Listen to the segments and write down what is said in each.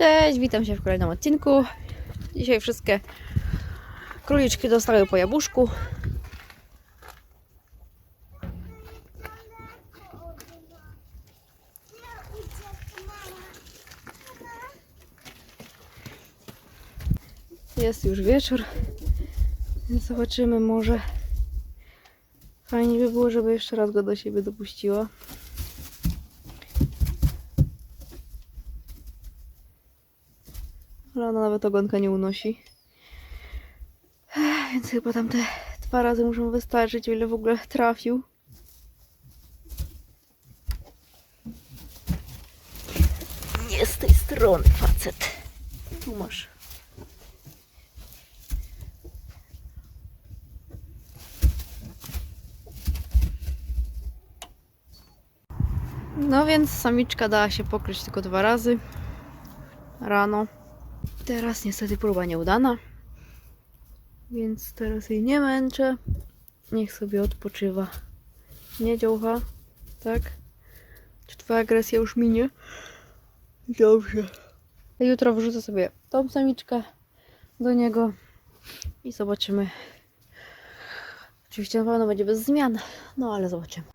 Cześć, witam się w kolejnym odcinku. Dzisiaj wszystkie króliczki dostały po jabłuszku. Jest już wieczór, więc zobaczymy może. Fajnie by było, żeby jeszcze raz go do siebie dopuściła. Ona nawet ogonka nie unosi. Więc chyba tam te dwa razy muszą wystarczyć, o ile w ogóle trafił. Nie z tej strony, facet. Tu masz. No więc samiczka dała się pokryć tylko dwa razy. Rano. Teraz niestety próba nieudana. Więc teraz jej nie męczę. Niech sobie odpoczywa. Nie działka, tak? Czy twoja agresja już minie? Dobrze. Jutro wrzucę sobie tą samiczkę do niego i zobaczymy. Oczywiście na pewno będzie bez zmian, no ale zobaczymy.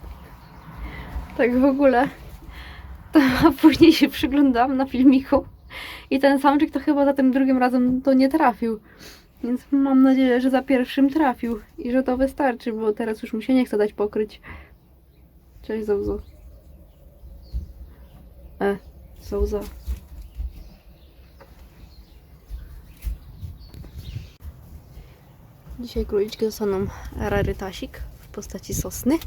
Tak w ogóle. To, a później się przyglądałam na filmiku i ten samczyk to chyba za tym drugim razem to nie trafił. Więc mam nadzieję, że za pierwszym trafił i że to wystarczy, bo teraz już mu się nie chce dać pokryć. Cześć Zauzo. E, Zauza. Dzisiaj króliczki dostaną rarytasik w postaci sosny.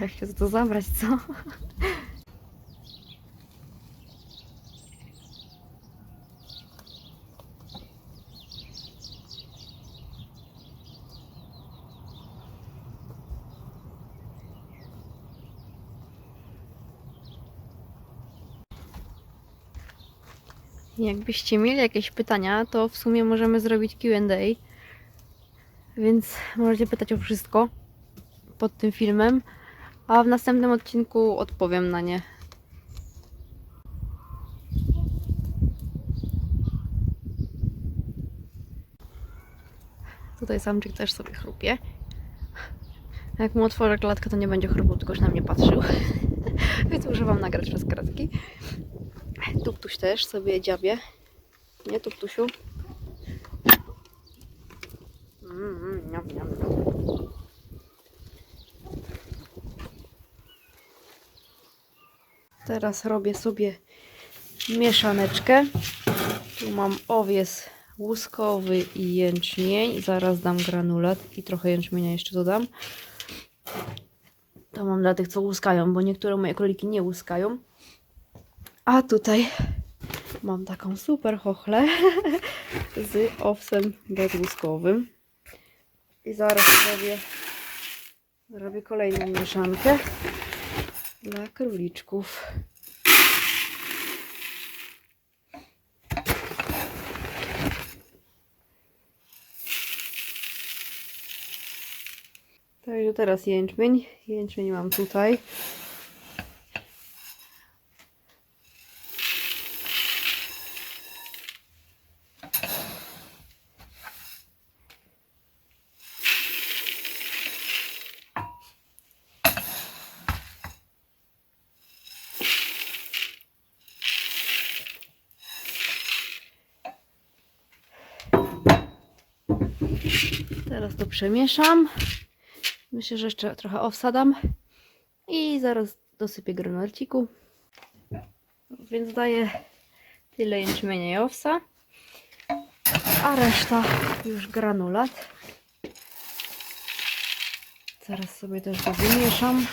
Jak się to zabrać, co? Jakbyście mieli jakieś pytania, to w sumie możemy zrobić QA. Więc możecie pytać o wszystko pod tym filmem, a w następnym odcinku odpowiem na nie. Tutaj samczyk też sobie chrupie. Jak mu otworzę klatkę, to nie będzie chrupał, tylko już na mnie patrzył. Więc muszę wam nagrać przez kratki. Tuptuś też sobie dziabie. Nie, Tuptusiu? Mm, mm, niam, niam, niam. Teraz robię sobie mieszaneczkę. Tu mam owies łuskowy i jęczmień. Zaraz dam granulat i trochę jęczmienia jeszcze dodam. To mam dla tych, co łuskają, bo niektóre moje króliki nie łuskają. A tutaj mam taką super chochlę z owsem bezłuskowym. I zaraz zrobię, zrobię kolejną mieszankę dla króliczków. Także teraz jęczmień. Jęczmień mam tutaj. Teraz to przemieszam. Myślę, że jeszcze trochę owsadam. I zaraz dosypię granulciku. Więc daję tyle jęczmienia i owsa. A reszta już granulat. Zaraz sobie też to wymieszam.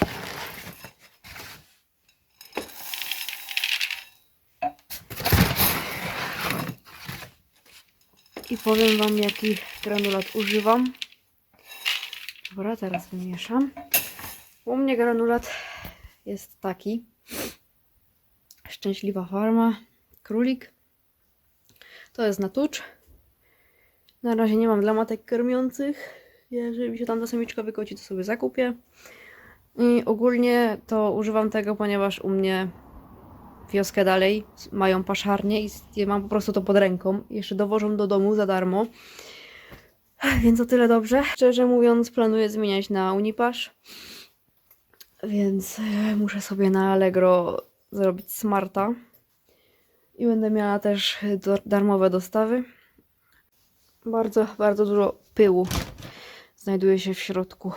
Powiem Wam, jaki granulat używam. Dobra, teraz wymieszam. U mnie granulat jest taki. Szczęśliwa farma. Królik. To jest na tucz. Na razie nie mam dla matek karmiących. Jeżeli mi się tam ta samiczka wykoci, to sobie zakupię. I ogólnie to używam tego, ponieważ u mnie wioskę dalej mają paszarnie i mam po prostu to pod ręką. Jeszcze dowożą do domu za darmo. Więc o tyle dobrze. Szczerze mówiąc, planuję zmieniać na Unipasz. Więc e, muszę sobie na Allegro zrobić smarta. I będę miała też darmowe dostawy. Bardzo, bardzo dużo pyłu znajduje się w środku.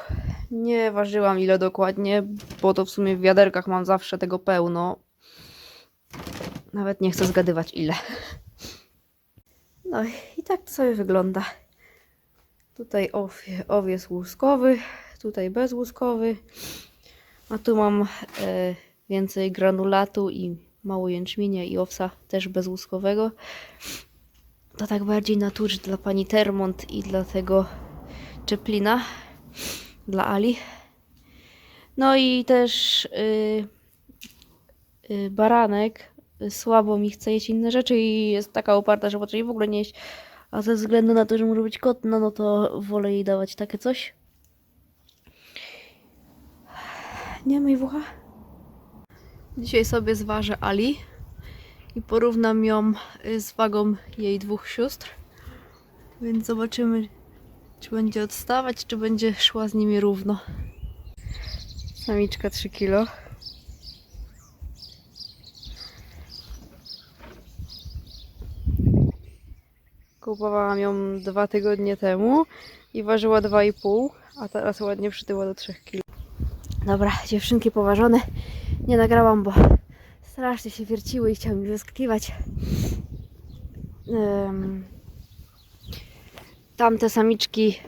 Nie ważyłam ile dokładnie, bo to w sumie w wiaderkach mam zawsze tego pełno. Nawet nie chcę zgadywać ile. No i tak to sobie wygląda. Tutaj owie, owies łuskowy, tutaj bezłuskowy. A tu mam e, więcej granulatu i mało jęczmienia i owsa też bezłuskowego. To tak bardziej na tucz dla pani Termont i dla tego Czeplina dla Ali. No i też y, baranek y, słabo mi chce jeść inne rzeczy i jest taka uparta, że potrafi w ogóle nie jeść. A ze względu na to, że może być kotna, no to wolę jej dawać takie coś. Nie myj w ucha. Dzisiaj sobie zważę Ali i porównam ją y, z wagą jej dwóch sióstr. Więc zobaczymy, czy będzie odstawać, czy będzie szła z nimi równo. Samiczka 3 kilo. Kupowałam ją dwa tygodnie temu i ważyła 2,5, a teraz ładnie przytyła do 3 kg. Dobra, dziewczynki poważone. Nie nagrałam, bo strasznie się wierciły i chciały mi wyskakiwać. Em, Tamte samiczki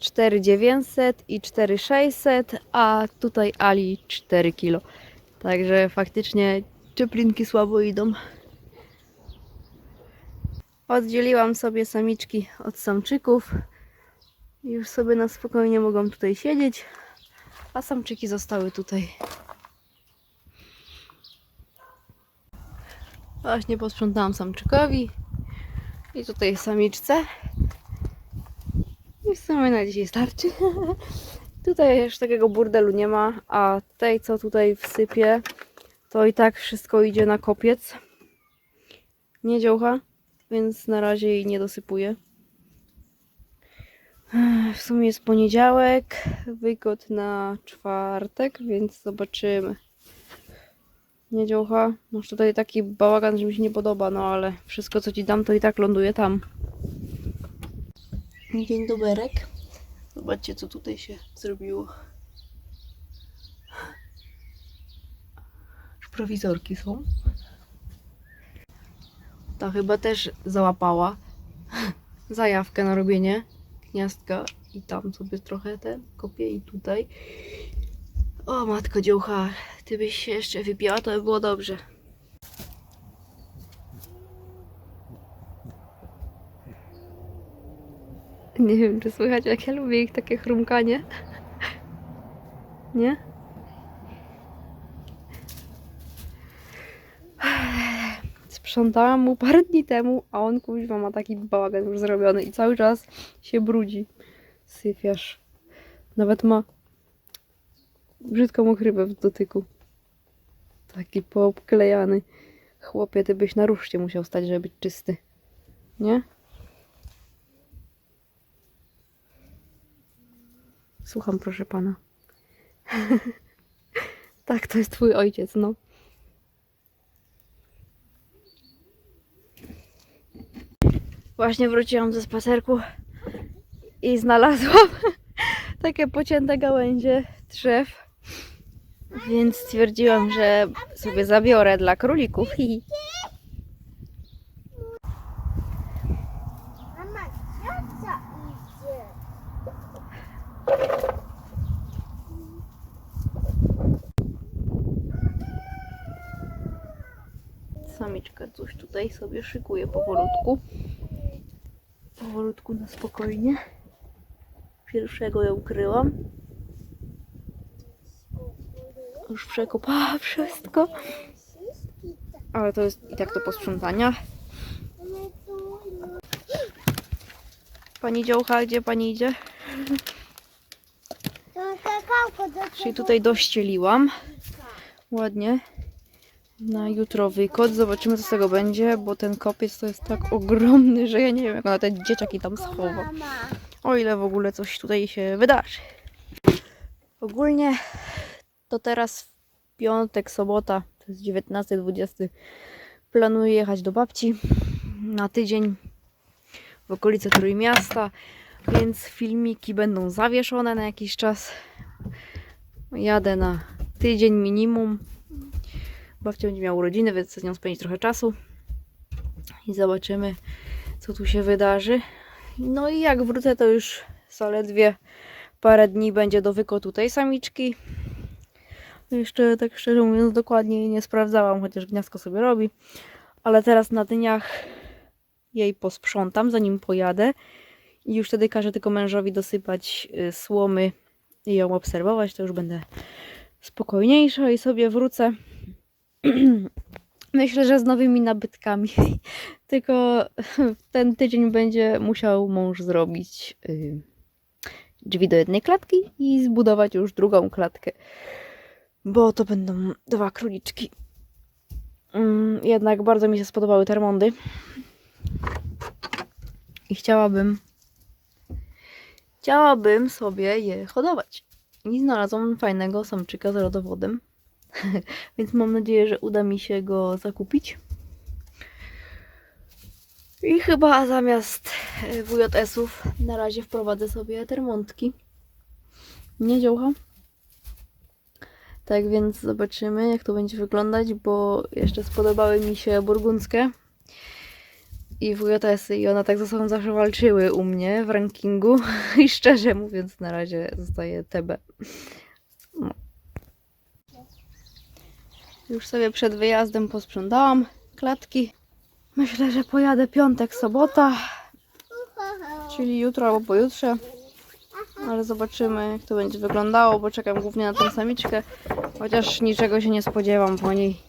4900 i 4600, a tutaj Ali 4 kg. Także faktycznie czeplinki słabo idą. Oddzieliłam sobie samiczki od samczyków. Już sobie na spokojnie mogą tutaj siedzieć, a samczyki zostały tutaj. Właśnie posprzątałam samczykowi i tutaj samiczce. I w sumie na dzisiaj starczy. tutaj już takiego burdelu nie ma, a tej co tutaj wsypię, to i tak wszystko idzie na kopiec. Nie dziołcha, więc na razie jej nie dosypuję. W sumie jest poniedziałek, wykot na czwartek, więc zobaczymy. Nie dziołcha. Masz tutaj taki bałagan, że mi się nie podoba, no ale wszystko co ci dam, to i tak ląduje tam. Dzień doberek. Zobaczcie, co tutaj się zrobiło. Już prowizorki są. Ta chyba też załapała zajawkę na robienie gniazdka i tam sobie trochę ten kopię i tutaj. O matko dziołcha, ty byś się jeszcze wypiła, to by było dobrze. Nie wiem, czy słychać, jak ja lubię ich takie chrumkanie. Nie? Sprzątałam mu parę dni temu, a on kuźwa ma taki bałagan już zrobiony i cały czas się brudzi. Syfiasz. Nawet ma brzydką ochrywę w dotyku. Taki poobklejany. Chłopie, ty byś na ruszcie musiał stać, żeby być czysty. Nie? Słucham, proszę pana. tak, to jest twój ojciec, no. Właśnie wróciłam ze spacerku i znalazłam takie pocięte gałęzie drzew. Więc stwierdziłam, że sobie zabiorę dla królików samiczka coś tutaj sobie szykuje powolutku. Powolutku na spokojnie. Pierwszego ją ukryłam. Już przekopała wszystko. Ale to jest i tak do posprzątania. Pani działka, gdzie pani idzie? Czyli tutaj dościeliłam ładnie na jutro wykot. Zobaczymy co z tego będzie, bo ten kopiec to jest tak ogromny, że ja nie wiem jak ona te dzieciaki tam schowa. O ile w ogóle coś tutaj się wydarzy. Ogólnie to teraz piątek, sobota, to jest 19-20. Planuję jechać do babci na tydzień w okolice Trójmiasta, więc filmiki będą zawieszone na jakiś czas. Jadę na tydzień minimum. Babcia będzie miała urodziny, więc chcę z nią spędzić trochę czasu i zobaczymy, co tu się wydarzy. No i jak wrócę, to już zaledwie parę dni będzie do wykotu tej samiczki. Jeszcze tak szczerze mówiąc dokładnie jej nie sprawdzałam, chociaż gniazdko sobie robi. Ale teraz na dniach jej posprzątam, zanim pojadę. I już wtedy każę tylko mężowi dosypać y, słomy i ją obserwować. To już będę spokojniejsza i sobie wrócę. Myślę, że z nowymi nabytkami. Tylko ten tydzień będzie musiał mąż zrobić y, drzwi do jednej klatki i zbudować już drugą klatkę. Bo to będą dwa króliczki. Mm, Jednak bardzo mi się spodobały termondy. I chciałabym chciałabym sobie je hodować. I znalazłam fajnego samczyka z rodowodem. Więc mam nadzieję, że uda mi się go zakupić. I chyba zamiast e, WJS-ów na razie wprowadzę sobie termontki. Nie działka. Tak więc zobaczymy, jak to będzie wyglądać, bo jeszcze spodobały mi się burgundzkie i WJS-y i one tak ze sobą zawsze walczyły u mnie w rankingu i szczerze mówiąc na razie zostaje TB. No. Już sobie przed wyjazdem posprzątałam klatki. Myślę, że pojadę piątek, sobota, czyli jutro albo pojutrze. Ale zobaczymy, jak to będzie wyglądało, bo czekam głównie na tę samiczkę. Chociaż niczego się nie spodziewam po niej.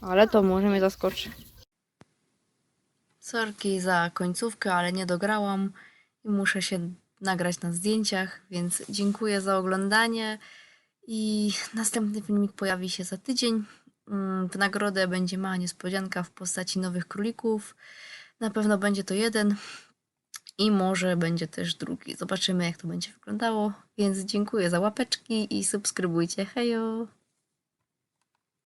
Ale to może mnie zaskoczy. Sorki za końcówkę, ale nie dograłam i muszę się nagrać na zdjęciach, więc dziękuję za oglądanie i następny filmik pojawi się za tydzień. Mm, W nagrodę będzie mała niespodzianka w postaci nowych królików. Na pewno będzie to jeden i może będzie też drugi. Zobaczymy jak to będzie wyglądało, więc dziękuję za łapeczki i subskrybujcie. Hejo!